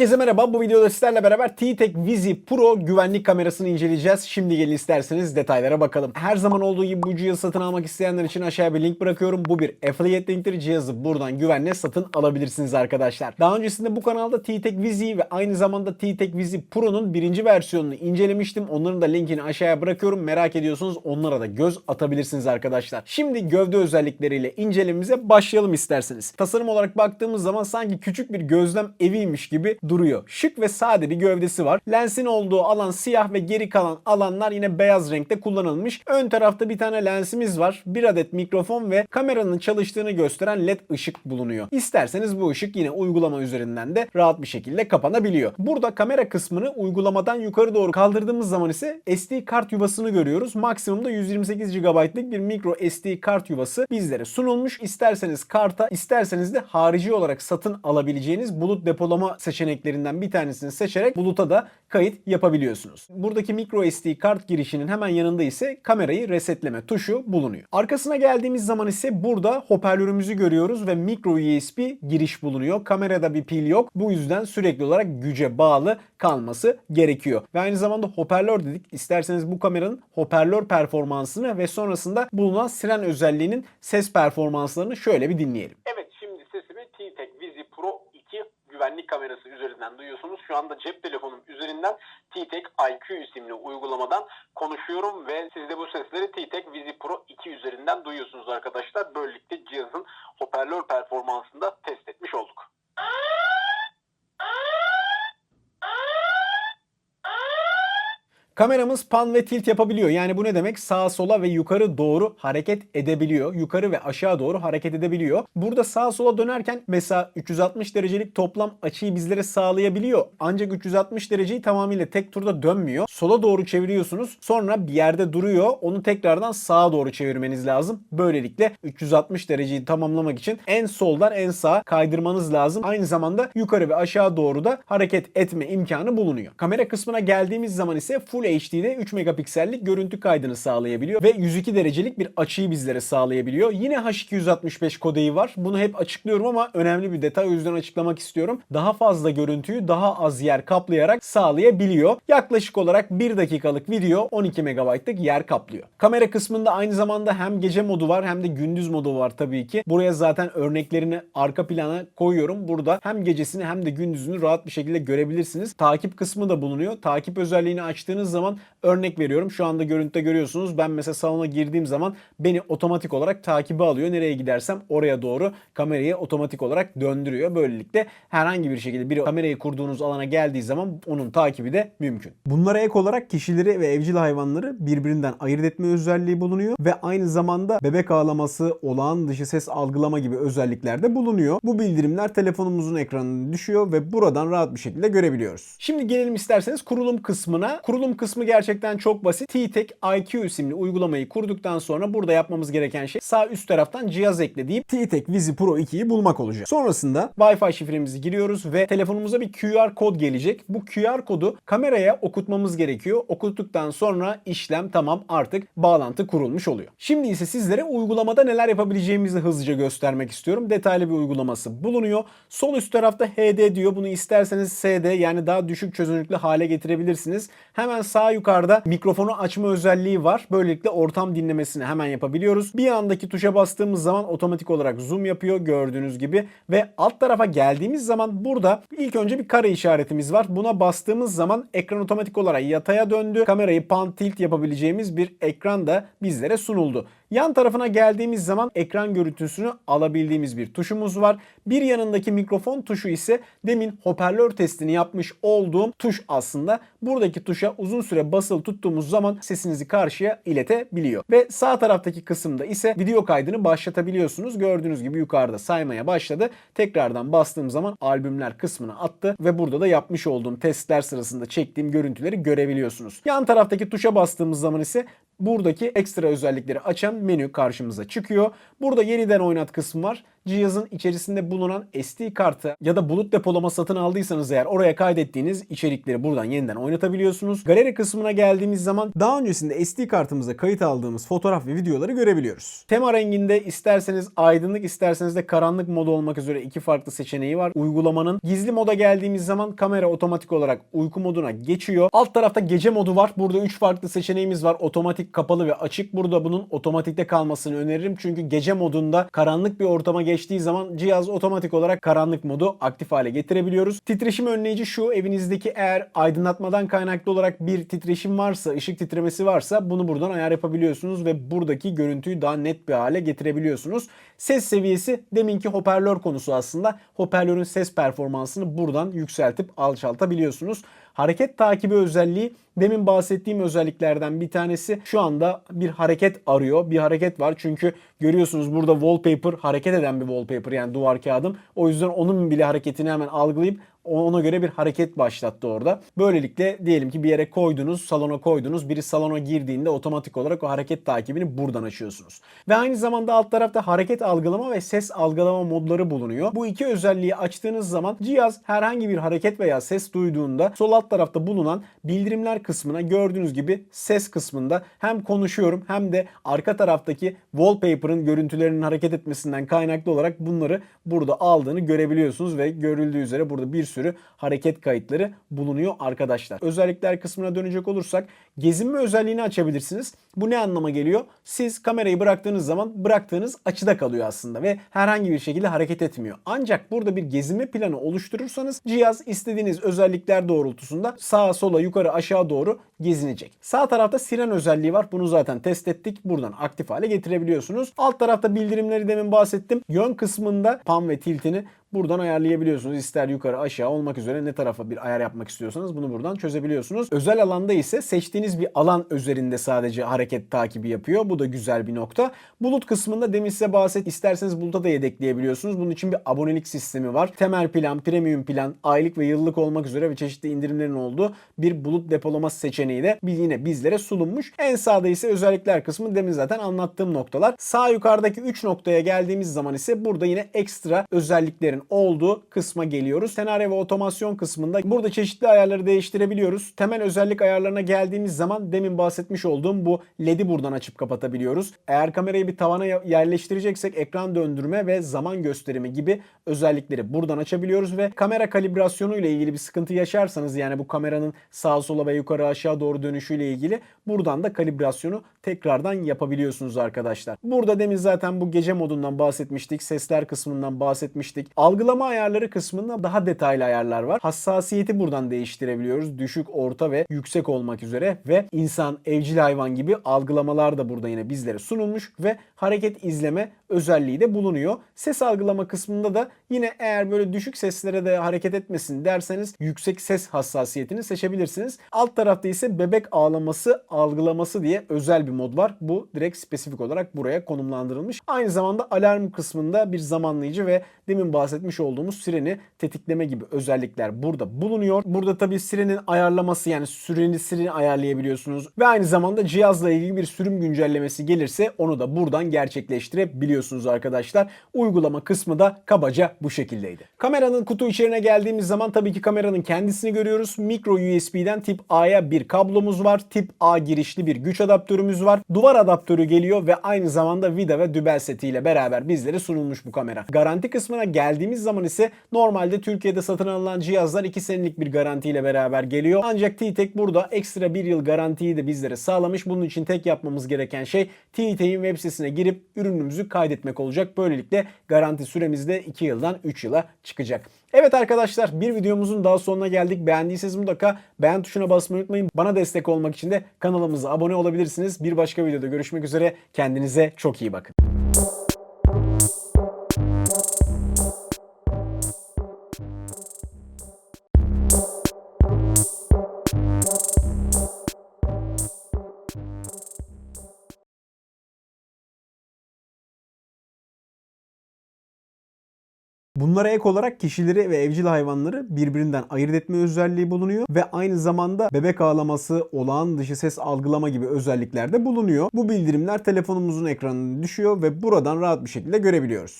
Herkese merhaba. Bu videoda sizlerle beraber T-Tek Vizi Pro güvenlik kamerasını inceleyeceğiz. Şimdi gelin isterseniz detaylara bakalım. Her zaman olduğu gibi bu cihazı satın almak isteyenler için aşağıya bir link bırakıyorum. Bu bir affiliate linktir. Cihazı buradan güvenle satın alabilirsiniz arkadaşlar. Daha öncesinde bu kanalda T-Tek Vizi ve aynı zamanda T-Tek Vizi Pro'nun birinci versiyonunu incelemiştim. Onların da linkini aşağıya bırakıyorum. Merak ediyorsanız onlara da göz atabilirsiniz arkadaşlar. Şimdi gövde özellikleriyle incelememize başlayalım isterseniz. Tasarım olarak baktığımız zaman sanki küçük bir gözlem eviymiş gibi duruyor. Şık ve sade bir gövdesi var. Lensin olduğu alan siyah ve geri kalan alanlar yine beyaz renkte kullanılmış. Ön tarafta bir tane lensimiz var. Bir adet mikrofon ve kameranın çalıştığını gösteren led ışık bulunuyor. İsterseniz bu ışık yine uygulama üzerinden de rahat bir şekilde kapanabiliyor. Burada kamera kısmını uygulamadan yukarı doğru kaldırdığımız zaman ise SD kart yuvasını görüyoruz. Maksimumda 128 GB'lık bir micro SD kart yuvası bizlere sunulmuş. İsterseniz karta, isterseniz de harici olarak satın alabileceğiniz bulut depolama seçeneklerinden bir tanesini seçerek buluta da kayıt yapabiliyorsunuz. Buradaki micro SD kart girişinin hemen yanında ise kamerayı resetleme tuşu bulunuyor. Arkasına geldiğimiz zaman ise burada hoparlörümüzü görüyoruz ve micro USB giriş bulunuyor. Kamerada bir pil yok. Bu yüzden sürekli olarak güce bağlı kalması gerekiyor. Ve aynı zamanda hoparlör dedik. İsterseniz bu kameranın hoparlör performansını ve sonrasında bulunan siren özelliğinin ses performanslarını şöyle bir dinleyelim. Evet şimdi sesimi T-Tek Vizi Pro 2 güvenlik kamerası üzerinden duyuyorsunuz. Şu anda cep telefonum üzerinden T-Tek IQ isimli uygulamadan konuşuyorum ve siz de bu sesleri T-Tek Vizi Pro 2 üzerinden duyuyorsunuz arkadaşlar. Böylelikle cihazın hoparlör performansını da test etmiş olduk. Kameramız pan ve tilt yapabiliyor. Yani bu ne demek? Sağa sola ve yukarı doğru hareket edebiliyor. Yukarı ve aşağı doğru hareket edebiliyor. Burada sağa sola dönerken mesela 360 derecelik toplam açıyı bizlere sağlayabiliyor. Ancak 360 dereceyi tamamıyla tek turda dönmüyor. Sola doğru çeviriyorsunuz. Sonra bir yerde duruyor. Onu tekrardan sağa doğru çevirmeniz lazım. Böylelikle 360 dereceyi tamamlamak için en soldan en sağa kaydırmanız lazım. Aynı zamanda yukarı ve aşağı doğru da hareket etme imkanı bulunuyor. Kamera kısmına geldiğimiz zaman ise Full HD'de 3 megapiksellik görüntü kaydını sağlayabiliyor ve 102 derecelik bir açıyı bizlere sağlayabiliyor. Yine H265 kodeği var. Bunu hep açıklıyorum ama önemli bir detay o yüzden açıklamak istiyorum. Daha fazla görüntüyü daha az yer kaplayarak sağlayabiliyor. Yaklaşık olarak 1 dakikalık video 12 megabaytlık yer kaplıyor. Kamera kısmında aynı zamanda hem gece modu var hem de gündüz modu var tabii ki. Buraya zaten örneklerini arka plana koyuyorum. Burada hem gecesini hem de gündüzünü rahat bir şekilde görebilirsiniz. Takip kısmı da bulunuyor. Takip özelliğini açtığınız zaman örnek veriyorum. Şu anda görüntüde görüyorsunuz. Ben mesela salona girdiğim zaman beni otomatik olarak takibe alıyor. Nereye gidersem oraya doğru kamerayı otomatik olarak döndürüyor. Böylelikle herhangi bir şekilde bir kamerayı kurduğunuz alana geldiği zaman onun takibi de mümkün. Bunlara ek olarak kişileri ve evcil hayvanları birbirinden ayırt etme özelliği bulunuyor ve aynı zamanda bebek ağlaması, olağan dışı ses algılama gibi özellikler de bulunuyor. Bu bildirimler telefonumuzun ekranına düşüyor ve buradan rahat bir şekilde görebiliyoruz. Şimdi gelelim isterseniz kurulum kısmına. Kurulum kısmı gerçekten çok basit. T-Tek IQ isimli uygulamayı kurduktan sonra burada yapmamız gereken şey sağ üst taraftan cihaz ekle deyip T-Tek Vizi Pro 2'yi bulmak olacak. Sonrasında Wi-Fi şifremizi giriyoruz ve telefonumuza bir QR kod gelecek. Bu QR kodu kameraya okutmamız gerekiyor. Okuttuktan sonra işlem tamam artık bağlantı kurulmuş oluyor. Şimdi ise sizlere uygulamada neler yapabileceğimizi hızlıca göstermek istiyorum. Detaylı bir uygulaması bulunuyor. Sol üst tarafta HD diyor. Bunu isterseniz SD yani daha düşük çözünürlüklü hale getirebilirsiniz. Hemen sağ yukarıda mikrofonu açma özelliği var. Böylelikle ortam dinlemesini hemen yapabiliyoruz. Bir andaki tuşa bastığımız zaman otomatik olarak zoom yapıyor gördüğünüz gibi ve alt tarafa geldiğimiz zaman burada ilk önce bir kare işaretimiz var. Buna bastığımız zaman ekran otomatik olarak yataya döndü. Kamerayı pan tilt yapabileceğimiz bir ekran da bizlere sunuldu. Yan tarafına geldiğimiz zaman ekran görüntüsünü alabildiğimiz bir tuşumuz var. Bir yanındaki mikrofon tuşu ise demin hoparlör testini yapmış olduğum tuş aslında. Buradaki tuşa uzun süre basılı tuttuğumuz zaman sesinizi karşıya iletebiliyor. Ve sağ taraftaki kısımda ise video kaydını başlatabiliyorsunuz. Gördüğünüz gibi yukarıda saymaya başladı. Tekrardan bastığım zaman albümler kısmına attı ve burada da yapmış olduğum testler sırasında çektiğim görüntüleri görebiliyorsunuz. Yan taraftaki tuşa bastığımız zaman ise buradaki ekstra özellikleri açan menü karşımıza çıkıyor. Burada yeniden oynat kısmı var. Cihazın içerisinde bulunan SD kartı ya da bulut depolama satın aldıysanız eğer oraya kaydettiğiniz içerikleri buradan yeniden oynatabiliyorsunuz. Galeri kısmına geldiğimiz zaman daha öncesinde SD kartımıza kayıt aldığımız fotoğraf ve videoları görebiliyoruz. Tema renginde isterseniz aydınlık isterseniz de karanlık modu olmak üzere iki farklı seçeneği var uygulamanın. Gizli moda geldiğimiz zaman kamera otomatik olarak uyku moduna geçiyor. Alt tarafta gece modu var. Burada 3 farklı seçeneğimiz var. Otomatik kapalı ve açık. Burada bunun otomatikte kalmasını öneririm. Çünkü gece modunda karanlık bir ortama geçtiği zaman cihaz otomatik olarak karanlık modu aktif hale getirebiliyoruz. Titreşim önleyici şu evinizdeki eğer aydınlatmadan kaynaklı olarak bir titreşim varsa, ışık titremesi varsa bunu buradan ayar yapabiliyorsunuz ve buradaki görüntüyü daha net bir hale getirebiliyorsunuz. Ses seviyesi deminki hoparlör konusu aslında. Hoparlörün ses performansını buradan yükseltip alçaltabiliyorsunuz. Hareket takibi özelliği demin bahsettiğim özelliklerden bir tanesi. Şu anda bir hareket arıyor. Bir hareket var çünkü görüyorsunuz burada wallpaper hareket eden bir wallpaper yani duvar kağıdım. O yüzden onun bile hareketini hemen algılayıp ona göre bir hareket başlattı orada. Böylelikle diyelim ki bir yere koydunuz, salona koydunuz. Biri salona girdiğinde otomatik olarak o hareket takibini buradan açıyorsunuz. Ve aynı zamanda alt tarafta hareket algılama ve ses algılama modları bulunuyor. Bu iki özelliği açtığınız zaman cihaz herhangi bir hareket veya ses duyduğunda sol alt tarafta bulunan bildirimler kısmına gördüğünüz gibi ses kısmında hem konuşuyorum hem de arka taraftaki wallpaper'ın görüntülerinin hareket etmesinden kaynaklı olarak bunları burada aldığını görebiliyorsunuz ve görüldüğü üzere burada bir sürü hareket kayıtları bulunuyor arkadaşlar. Özellikler kısmına dönecek olursak gezinme özelliğini açabilirsiniz. Bu ne anlama geliyor? Siz kamerayı bıraktığınız zaman bıraktığınız açıda kalıyor aslında ve herhangi bir şekilde hareket etmiyor. Ancak burada bir gezinme planı oluşturursanız cihaz istediğiniz özellikler doğrultusunda sağa sola yukarı aşağı doğru gezinecek. Sağ tarafta siren özelliği var. Bunu zaten test ettik. Buradan aktif hale getirebiliyorsunuz. Alt tarafta bildirimleri demin bahsettim. Yön kısmında pan ve tiltini buradan ayarlayabiliyorsunuz. İster yukarı aşağı olmak üzere ne tarafa bir ayar yapmak istiyorsanız bunu buradan çözebiliyorsunuz. Özel alanda ise seçtiğiniz bir alan üzerinde sadece hareket takibi yapıyor. Bu da güzel bir nokta. Bulut kısmında demin size bahset isterseniz buluta da yedekleyebiliyorsunuz. Bunun için bir abonelik sistemi var. Temel plan, premium plan, aylık ve yıllık olmak üzere ve çeşitli indirimlerin olduğu bir bulut depolama seçeneği de yine bizlere sunulmuş. En sağda ise özellikler kısmı demin zaten anlattığım noktalar. Sağ yukarıdaki 3 noktaya geldiğimiz zaman ise burada yine ekstra özelliklerin olduğu kısma geliyoruz. Senaryo ve otomasyon kısmında burada çeşitli ayarları değiştirebiliyoruz. Temel özellik ayarlarına geldiğimiz zaman demin bahsetmiş olduğum bu LED'i buradan açıp kapatabiliyoruz. Eğer kamerayı bir tavana yerleştireceksek ekran döndürme ve zaman gösterimi gibi özellikleri buradan açabiliyoruz ve kamera kalibrasyonu ile ilgili bir sıkıntı yaşarsanız yani bu kameranın sağa sola ve yukarı aşağı doğru dönüşüyle ilgili buradan da kalibrasyonu tekrardan yapabiliyorsunuz arkadaşlar. Burada demin zaten bu gece modundan bahsetmiştik. Sesler kısmından bahsetmiştik. Algılama ayarları kısmında daha detaylı ayarlar var. Hassasiyeti buradan değiştirebiliyoruz. Düşük, orta ve yüksek olmak üzere ve insan, evcil hayvan gibi algılamalar da burada yine bizlere sunulmuş ve hareket izleme özelliği de bulunuyor. Ses algılama kısmında da yine eğer böyle düşük seslere de hareket etmesin derseniz yüksek ses hassasiyetini seçebilirsiniz. Alt tarafta ise bebek ağlaması algılaması diye özel bir mod var. Bu direkt spesifik olarak buraya konumlandırılmış. Aynı zamanda alarm kısmında bir zamanlayıcı ve demin bahsetmiş olduğumuz sireni tetikleme gibi özellikler burada bulunuyor. Burada tabii sirenin ayarlaması yani süresini ayarlayabiliyorsunuz ve aynı zamanda cihazla ilgili bir sürüm güncellemesi gelirse onu da buradan gerçekleştirebiliyorsunuz arkadaşlar. Uygulama kısmı da kabaca bu şekildeydi. Kameranın kutu içeriğine geldiğimiz zaman tabii ki kameranın kendisini görüyoruz. Micro USB'den tip A'ya bir kablomuz var. Tip A girişli bir güç adaptörümüz var. Duvar adaptörü geliyor ve aynı zamanda vida ve dübel setiyle beraber bizlere sunulmuş bu kamera. Garanti kısmına geldiğimiz zaman ise normalde Türkiye'de satın alınan cihazlar 2 senelik bir garantiyle beraber geliyor. Ancak T-Tek burada ekstra 1 yıl garantiyi de bizlere sağlamış. Bunun için tek yapmamız gereken şey T-Tek'in web sitesine girip ürünümüzü kaydetmek olacak. Böylelikle garanti süremiz de 2 yıldan 3 yıla çıkacak. Evet arkadaşlar bir videomuzun daha sonuna geldik. Beğendiyseniz mutlaka beğen tuşuna basmayı unutmayın. Bana destek olmak için de kanalımıza abone olabilirsiniz. Bir başka videoda görüşmek üzere. Kendinize çok iyi bakın. Bunlara ek olarak kişileri ve evcil hayvanları birbirinden ayırt etme özelliği bulunuyor ve aynı zamanda bebek ağlaması, olağan dışı ses algılama gibi özellikler de bulunuyor. Bu bildirimler telefonumuzun ekranına düşüyor ve buradan rahat bir şekilde görebiliyoruz.